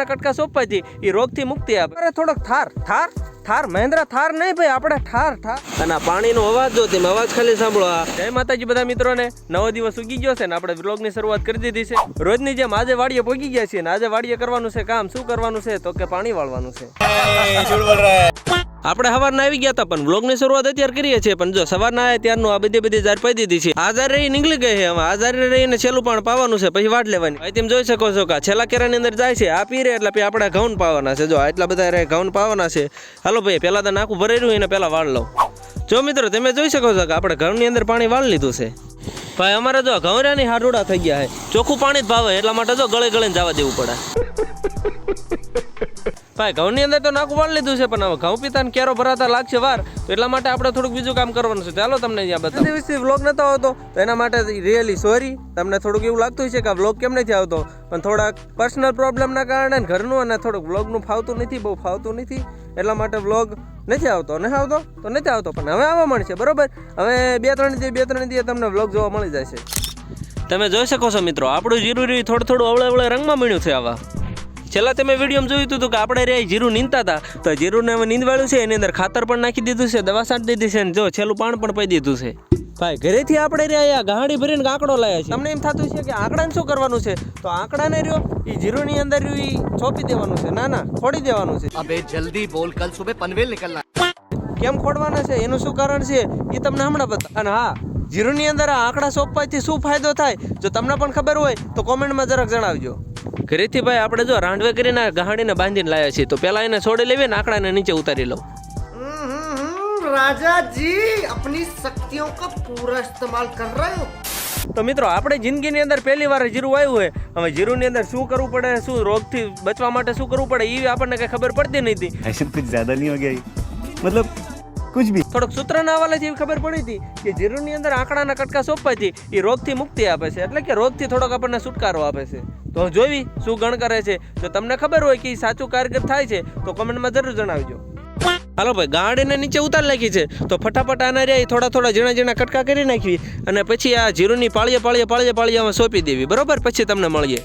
ના કટકા સોંપવાથી એ રોગથી મુક્તિ આપે. અરે થોડોક થાર થાર થાર મહેન્દ્રા થાર નહીં ભાઈ આપણે ઠાર ઠાર અને આ પાણીનો અવાજ જો તમે અવાજ ખાલી સાંભળો આ. જય માતાજી બધા મિત્રોને. નવો દિવસ ઉગી ગયો છે ને આપણે વ્લોગની શરૂઆત કરી દીધી છે. રોજની જેમ આજે વાડીએ પહોંચી ગયા છીએ ને આજે વાડીએ કરવાનું છે કામ. શું કરવાનું છે? તો કે પાણી વાળવાનું છે. આપણે સવારના આવી ગયા હતા, પણ વ્લોગની શરૂઆત અત્યારે કરીએ છીએ. પણ જો સવારના આવે ત્યારનું આ બધી બધી જાર પાઈ દીધી છે. આ રહી નીકળી ગઈ છે હવે. આ રહીને છેલ્લું પણ પાવાનું છે, પછી વાટ લેવાની. અહીં તમે જોઈ શકો છો કે છેલ્લા કેરાની અંદર જાય છે, આ પીરે એટલે પછી આપણે ઘઉં પાવાના છે. જો આટલા બધા રહે, ઘઉં પાવાના છે. હાલો ભાઈ, પહેલાં તો નાખું, ભરેલું એને પહેલાં વાળ લઉં. જો મિત્રો, તમે જોઈ શકો છો કે આપણે ઘઉંની અંદર પાણી વાળ લીધું છે. ભાઈ, અમારે જો ઘઉંરાની હાડુડા થઈ ગયા છે. ચોખ્ખું પાણી જ ભાવે, એટલા માટે જો ગળે ગળે જવા દેવું પડે. ભાઈ ઘઉંની અંદર તો નાખું વાળ લીધું છે પણ હવે ઘઉં પિતા કેરો ભરાતા લાગશે વાર તો એટલા માટે આપણે થોડુંક બીજું કામ કરવાનું છે. ચાલો તમને ત્યાં બતાવો. દિવસથી વ્લોગ નતો આવતો તો એના માટે રિયલી સોરી તમને થોડુંક એવું લાગતું છે કે આ વ્લોગ કેમ નથી આવતો પણ થોડાક પર્સનલ પ્રોબ્લેમના કારણે ઘરનું અને થોડુંક વ્લોગનું ફાવતું નથી બહુ ફાવતું નથી એટલા માટે વ્લોગ નથી આવતો. નથી આવતો? તો નથી આવતો પણ હવે આવવા મળશે બરોબર? હવે બે ત્રણ દિવસ બે ત્રણ દિવસ તમને વ્લોગ જોવા મળી જશે. તમે જોઈ શકો છો મિત્રો આપણું જીરું થોડું થોડું અવળે અવળે રંગમાં મળ્યું છે આવા. છેલ્લા તમે વિડીયોમાં જોયું હતું કે આપણે રે જીરું નીંદતા હતા. તો જીરુંને હવે નીંદવાળ્યું છે એની અંદર ખાતર પણ નાખી દીધું છે દવા છાંટી દીધી છે ને જો છેલ્લું પાણ પણ પી દીધું છે. ભાઈ ઘરેથી આપણે રહ્યા ગાડી ભરીને આંકડો લાયા છે. તમને એમ થતું છે કે આંકડાને શું કરવાનું છે? તો આંકડાને રહ્યો એ જીરોની અંદર રહ્યું એ છોપી દેવાનું છે ના ના ખોડી દેવાનું છે. અબે જલ્દી બોલ કલ સુબે પનવેલ નીકળના. કેમ ખોડવાના છે? એનું શું કારણ છે? એ તમને હમણાં બતા અને હા જીરોની અંદર આંકડા સોંપવાથી શું ફાયદો થાય? જો તમને પણ ખબર હોય તો કોમેન્ટમાં જરાક જણાવજો. ઘરેથી ભાઈ આપણે જો રાંડવે કરીને ગાડીને બાંધીને લાવ્યા છીએ તો પહેલાં એને છોડી લેવી ને આંકડાને નીચે ઉતારી લઉં राजा जी अपनी शक्तियों का पूरा इस्तेमाल कर रहे हो તો મિત્રો આપણે જિંદગીની અંદર પહેલી વાર જીરું આવ્યું હોય હવે જીરુંની અંદર શું કરવું પડે શું રોગથી બચવા માટે શું કરવું પડે એ આપણને કઈ ખબર પડતી નથી ऐसे कुछ ज्यादा नहीं हो गया ये? मतलब કુછ ભી. થોડોક સૂત્રના હવાલે જેવી ખબર પડી હતી કે જીરુની અંદર આંકડાના કટકા સોંપવાથી એ રોગથી મુક્તિ આપે છે. એટલે કે રોગથી થોડોક આપણને છુટકારો આપે છે. તો જોવી શું ગણ કરે છે. જો તમને ખબર હોય કે સાચું કારગર થાય છે, તો કોમેન્ટમાં જરૂર જણાવજો. હાલો ભાઈ, ગાડીને નીચે ઉતાર નાખી છે. તો ફટાફટ આના રહ્યા થોડા થોડા ઝીણા ઝીણા કટકા કરી નાખવી અને પછી આ જીરુની પાળીએ પાળીએ પાળીએ પાળીએ સોંપી દેવી. બરોબર? પછી તમને મળીએ.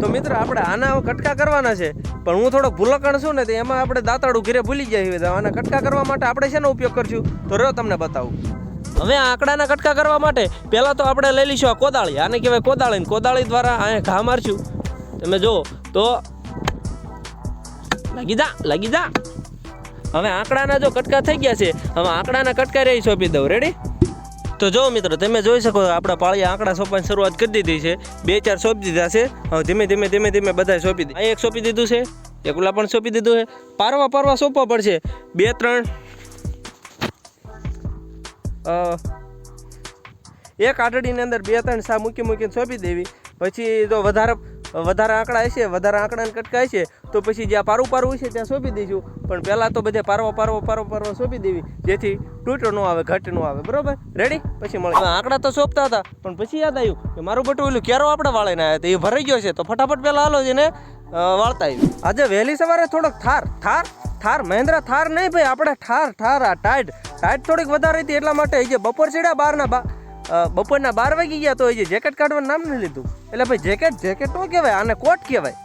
તો મિત્ર, આપણે આના કટકા કરવાના છે. પણ હું થોડોક ભૂલકણ છું ને, તો એમાં આપણે દાંતાળું ઘરે ભૂલી જઈએ. આના કટકા કરવા માટે આપણે શેનો ઉપયોગ કરશું? તો રહ્યો તમને બતાવું. હવે આ આંકડાના કટકા કરવા માટે પહેલાં તો આપણે લઈ લઈશું આ કોદાળી. આને કહેવાય કોદાળી કોદાળી દ્વારા અહીંયા ઘા મારશું. તમે જુઓ, તો લાગી જા લાગી જા. હવે આંકડાના જો કટકા થઈ ગયા છે, હવે આંકડાના કટકા રહી સોંપી દઉં. રેડી તો જો મિત્રો, તમે જોઈ શકો આપણા પાળિયા આંકડા સોંપવાની શરૂઆત કરી દીધી છે. બે, ચાર સોંપી દીધા છે. ધીમે ધીમે ધીમે ધીમે બધા સોંપી દીધું અહીં એક સોંપી દીધું છે. એક ઓલા પણ સોંપી દીધું છે. પારવા પારવા સોંપવા પડશે. બે, ત્રણ એક આટડીની અંદર બે, ત્રણ સા મૂકી, મૂકીને સોંપી દેવી. પછી જો વધારે વધારે આંકડા હશે, વધારે આંકડાને કટકા હશે, તો પછી જ્યાં પારું પારવું છે ત્યાં સોંપી દઈશું. પણ પહેલાં તો બધે પારવા પારવા પારવા પારવા સોંપી દેવી, જેથી તૂટો ન આવે, ઘટ ન આવે. બરોબર? રેડી પછી મળે આંકડા તો સોંપતા હતા, પણ પછી યાદ આવ્યું કે મારું બટું ઓલું ક્યારો આપણે વાળીને આવ્યા તો એ ભરાઈ ગયો છે, તો ફટાફટ પહેલાં હાલો જઈને વાળતા આવ્યું આજે વહેલી સવારે થોડોક થાર થાર થાર, મહેન્દ્રા થાર નહીં ભાઈ, આપણે ઠાર ઠાર, આ ટાઈટ ટાઈટ થોડીક વધારે હતી એટલા માટે જે બપોર ચડ્યા બારના બા બપોરના બાર વાગી ગયા તો એ જેકેટ કાઢવાનું નામ નહીં લીધું. એટલે ભાઈ જેકેટ જેકેટ નો કહેવાય, આને કોટ કહેવાય.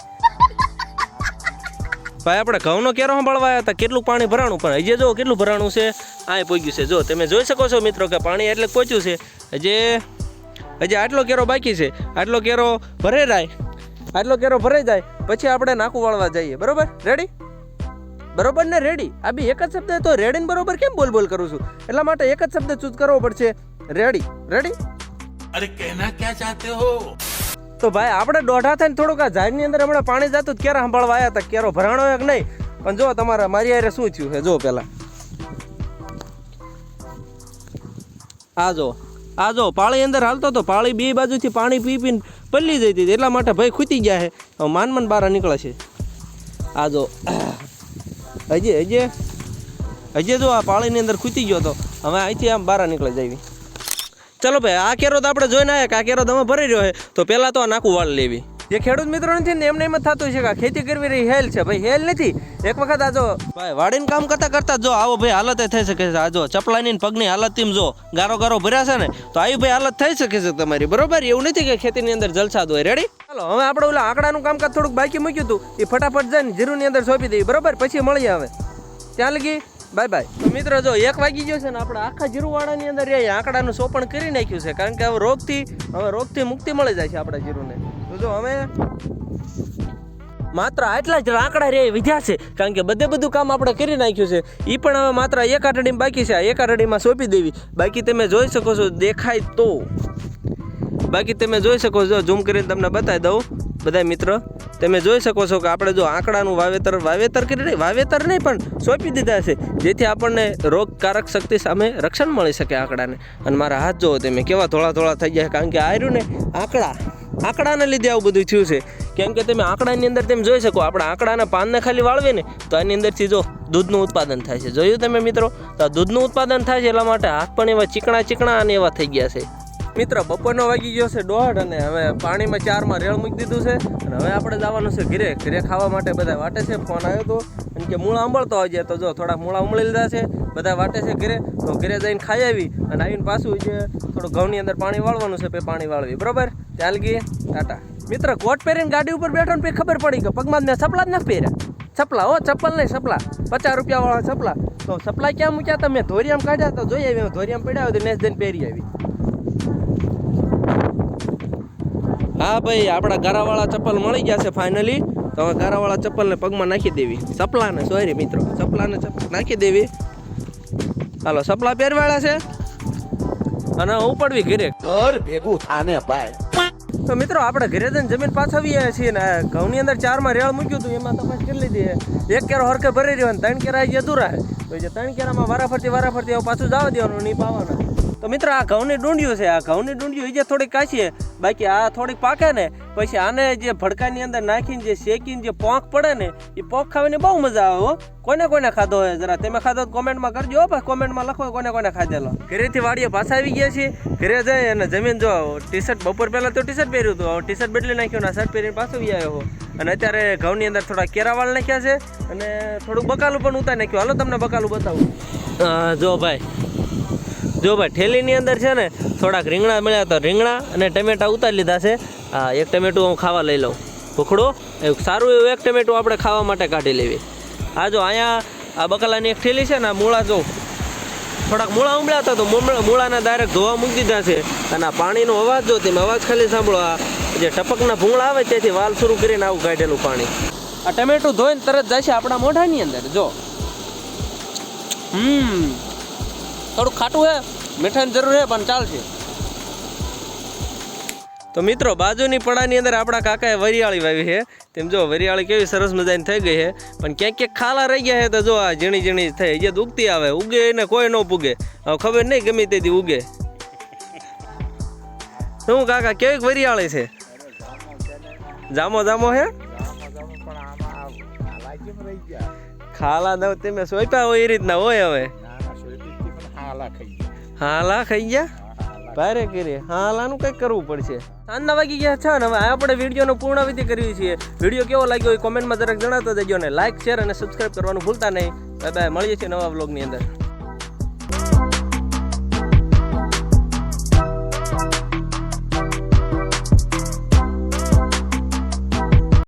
ભાઈ, આપણે ઘઉંનો કેરો સાંભળવા હતા. કેટલું પાણી ભરાણું? પણ હજી જો કેટલું ભરાણું છે? આ પહોંચ્યું છે. જો, તમે જોઈ શકો છો મિત્રો કે પાણી એટલે પહોંચ્યું છે. હજે, હજી આટલો કેરો બાકી છે. આટલો કેરો ભરાઈ જાય આટલો કેરો ભરાઈ જાય પછી આપણે નાખું વાળવા જઈએ. બરોબર? રેડી બરોબર ને? રેડી આ બી એક જ શબ્દ તો રેડીને બરોબર કેમ બોલ બોલ કરું છું? એટલા માટે એક જ શબ્દ ચૂઝ કરવો પડશે. રેડી રેડી અરે કહેના ક્યાં ચાહતે હો? તો ભાઈ આપણે દોઢા થઈને થોડુંક આ ઝાડની અંદર હમણાં પાણી જતું ક્યારે સાંભળવા આવ્યા હતા ક્યારો ભરાણો એક નહીં. પણ જો તમારા મારી આરે શું થયું છે જો પેલા. આ જો આ જો પાળી અંદર હાલતો હતો. પાળી બે બાજુથી પાણી પી પીને પલ્લી જઈ હતી. એટલા માટે ભાઈ ખૂતી ગયા છે. માન માન બહાર નીકળે છે. આ જો હજે હજે હજે જો આ પાળીની અંદર ખૂતી ગયો હતો હવે અહીંથી આમ બારા નીકળે જાય ચલો ભાઈ આ કેરો તો આપણે જોઈને આવ્યા કે આ કેરો તમે ભરી રહ્યો છે. તો પહેલાં તો આ નાખું વાળ લેવી. જે ખેડૂત મિત્રો નથી ને એમને એમ જ થતું છે કે ખેતી કરવી રહી હેલ છે. ભાઈ હેલ નથી. એક વખત આ જો ભાઈ વાડીને કામ કરતા કરતા જો આવો ભાઈ હાલત થઈ શકે છે. આ જો ચપલાની પગની હાલત તેમ જો ગારો ગારો ભર્યા છે ને તો આવી ભાઈ હાલત થઈ શકે છે તમારી. બરોબર? એવું નથી કે ખેતીની અંદર જલસાદ હોય. રેડી ચાલો હવે આપણે ઓલા આંકડાનું કામકાજ થોડુંક બાકી મૂક્યું હતું. એ ફટાફટ જઈને જીરુની અંદર સોંપી દઈએ બરોબર? પછી મળીએ હવે. ત્યાં લગી બાય બાય. તો મિત્રો જો એક વાગી ગયો છે ને આપણે આખા જીરુવાળાની અંદર એ આંકડાનું સોપણ કરી નાખ્યું છે. કારણ કે હવે રોગથી હવે રોગથી મુક્તિ મળી જાય છે આપણા જીરુને. તો જો હવે માત્ર આટલા જ આંકડા રે વિધ્યા છે. કારણ કે બધે બધું કામ આપણે કરી નાખ્યું છે. એ પણ હવે માત્ર એક આઠડીમાં બાકી છે. એક આટડીમાં સોંપી દેવી. બાકી તમે જોઈ શકો છો, દેખાય તો. બાકી તમે જોઈ શકો છો ઝૂમ કરીને તમને બતાવી દઉં. બધા મિત્ર તમે જોઈ શકો છો કે આપણે જો આંકડાનું વાવેતર વાવેતર કરી નહીં, વાવેતર નહીં પણ સોંપી દીધા છે. જેથી આપણને રોગકારક શક્તિ સામે રક્ષણ મળી શકે આંકડાને. અને મારા હાથ જોવો તમે, કેવા ધોળા ધોળા થઈ ગયા કારણ કે આર્યું ને આંકડા આંકડાને લીધે આવું બધું થયું છે. કેમ કે તમે આંકડાની અંદર તમે જોઈ શકો, આપણા આંકડાના પાનને ખાલી વાળવે ને, તો આની અંદરથી જો દૂધનું ઉત્પાદન થાય છે. જોયું તમે મિત્રો? તો દૂધનું ઉત્પાદન થાય છે એટલા માટે હાથ પણ એવા ચીકણા ચીકણા અને એવા થઈ ગયા છે. મિત્ર, બપોરનો વાગી ગયો છે દોઢ અને હવે પાણીમાં ચારમાં રેળ મૂકી દીધું છે. અને હવે આપણે જવાનું છે ઘરે. ઘરે ખાવા માટે બધા વાટે છે, ફોન આવ્યો હતો અને કે મૂળા અંબળતો હોય તો જો થોડા મૂળા ઉમળી લીધા છે, બધા વાટે છે ઘરે. તો ઘરે જઈને ખાઈ આવી અને આવીને પાછું જે થોડું ઘઉંની અંદર પાણી વાળવાનું છે પછી પાણી વાળવી. બરાબર? ચાલ ગઈ ટાટા. મિત્ર કોટ પહેરીને ગાડી ઉપર બેઠો ને પછી ખબર પડી કે પગમાં મેં સપલા જ ના પહેર્યા. ચપલા હો, ચપ્પલ નહીં ચપલા પચાસ રૂપિયા વાળા ચપલા તો સપલા ક્યાં મૂક્યા તમે ધોરિયામ કાઢ્યા તો જોઈ આવી, ધોરિયામ પડ્યા હોય તો નેસ જઈને પહેરી આવી. હા ભાઈ આપણા ગારાવાળા ચપ્પલ મળી ગયા છે ફાઇનલી તો હવે ગારાવાળા ચપ્પલને પગમાં નાખી દેવી. સપલાને સોરી મિત્રો સપલાને ચપ્પલ નાખી દેવી. હાલો સપલા પહેરવાળા છે. અને ઉપડવી ઘરે. ઘર ભેગું થાને ભાઈ. તો મિત્રો આપણે ઘરે જઈને જમીન પાછાવીએ છીએ ને ઘઉંની અંદર ચારમાં રેળ મૂક્યું હતું એમાં તપાસ કરી લીધી એક કેરો હરકે ભરી રહ્યો ને ત્રણ કેરા અધૂરા તો જે ત્રણ કેરામાં વારાફરતી વારાફરતી આવું પાછું જવા દેવાનું નહીં પાવાના. તો મિત્ર, આ ઘઉંની ડુંડિયું છે, આ ઘઉંની ડુંડિયું જે થોડીક કાચી બાકી આ થોડીક પાકે ને, પછી આને જે ભડકાની અંદર નાખીને જે શેકીને જે પોંખ પડે ને એ પોંખ ખાવાની બહુ મજા આવે હો. કોને કોને ખાધો હોય જરા. તમે ખાધો કોમેન્ટમાં કરજો ભાઈ. કોમેન્ટમાં લખો કોને કોને ખાધેલો. ઘરેથી વાડીએ પાછા આવી ગયા છીએ. ઘરે જઈ અને જમીન જો ટી શર્ટ બપોર પહેલાં તો ટી શર્ટ પહેર્યું હતું. ટી શર્ટ બદલી નાખ્યું ને શર્ટ પહેરીને પાછો આવી આવ્યો અને અત્યારે ઘઉંની અંદર થોડા કેરાવાળ નાખ્યા છે અને થોડુંક બકાલું પણ ઉતારી નાખ્યું. હાલો તમને બકાલું બતાવું. જો ભાઈ જો ભાઈ, ઠેલીની અંદર છે ને થોડાક રીંગણા મળ્યા તો રીંગણા અને ટમેટા ઉતારી લીધા છે. હા એક ટમેટું હું ખાવા લઈ લઉં. ભૂખડો? એવું સારું એવું એક ટમેટું આપણે ખાવા માટે કાઢી લેવી. આ જો અહીંયા આ બકાલાની એક ઠેલી છે ને, આ મૂળા જો થોડાક મૂળા ઉમળ્યા હતા તો મૂળ- મૂળાના ડાયરેક્ટ ધોવા મૂકી દીધા છે. અને આ પાણીનો અવાજ જો તમે અવાજ ખાલી સાંભળો, આ જે ટપકના ભૂંગળા આવે તેથી વાલ શરૂ કરીને આવું કાઢેલું પાણી. આ ટમેટું ધોઈને તરત જાય છે આપણા મોઢાની અંદર, જો. હમ. થોડું ખાટું હે. મીઠાની જરૂર છે પણ ચાલશે. તો મિત્રો બાજુની પડાની અંદર આપણા કાકાએ વરિયાળી વાવી છે. તેમ જો વરિયાળી કેવી સરસ મજાની થઈ ગઈ છે. પણ ક્યાંક ક્યાંક ખાલા રહી ગયા છે તો જો આ ઝીણી ઝીણી થઈ. જે ઉગતી આવે. ઉગે એને કોઈ ન પૂગે. હવે ખબર નહીં ગમે તેથી ઉગે. શું કાકા કેવી વરિયાળી છે? જામો જામો હે? ખાલા દવ તમે સોંપ્યા હોય એ રીતના હોય હવે. હાલા ખાઈ ગયા? ભારે કરી. હાલાનું કંઈક કરવું પડશે. સાંજના વાગી ગયા છે ને હવે આપણે વિડીયોનો પૂર્ણવિધિ કરવી છીએ. વીડિયો કેવો લાગ્યો એ કોમેન્ટમાં જરાક જણાવતા દેજો ને લાઈક શેર અને સબસ્ક્રાઈબ કરવાનું ભૂલતા નહીં. બાય બાય મળીએ છીએ નવા વ્લોગની અંદર.